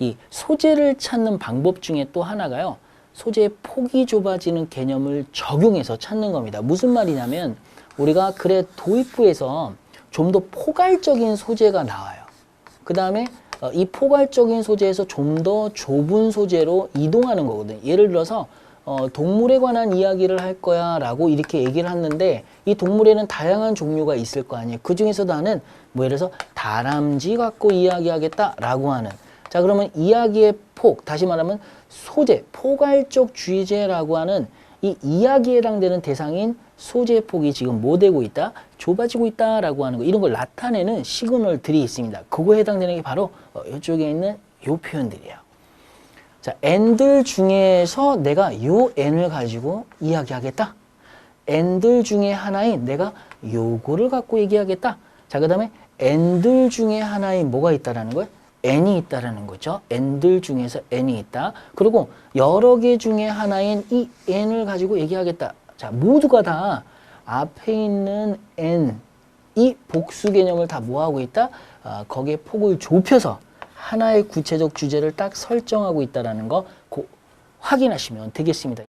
이 소재를 찾는 방법 중에 또 하나가요. 소재의 폭이 좁아지는 개념을 적용해서 찾는 겁니다. 무슨 말이냐면 우리가 글의 도입부에서 좀 더 포괄적인 소재가 나와요. 그 다음에 어, 이 포괄적인 소재에서 좀 더 좁은 소재로 이동하는 거거든요. 예를 들어서 어, 동물에 관한 이야기를 할 거야 라고 이렇게 얘기를 하는데 이 동물에는 다양한 종류가 있을 거 아니에요. 그 중에서 나는 뭐 예를 들어서 다람쥐 갖고 이야기하겠다 라고 하는 자 그러면 이야기의 폭 다시 말하면 소재 포괄적 주의제라고 하는 이 이야기에 해당되는 대상인 소재의 폭이 지금 뭐 되고 있다? 좁아지고 있다라고 하는 거 이런 걸 나타내는 시그널들이 있습니다. 그거에 해당되는 게 바로 어, 이쪽에 있는 요 표현들이에요. 자, n들 중에서 내가 요 n을 가지고 이야기하겠다. n들 중에 하나인 내가 요거를 갖고 얘기하겠다. 자, 그 다음에 n들 중에 하나인 뭐가 있다라는 거예요? N이 있다라는 거죠. n들 중에서 n이 있다. 그리고 여러 개 중에 하나인 이 n을 가지고 얘기하겠다. 자, 모두가 다 앞에 있는 n 이 복수 개념을 다 뭐하고 있다? 아, 거기에 폭을 좁혀서 하나의 구체적 주제를 딱 설정하고 있다라는 거 고- 확인하시면 되겠습니다.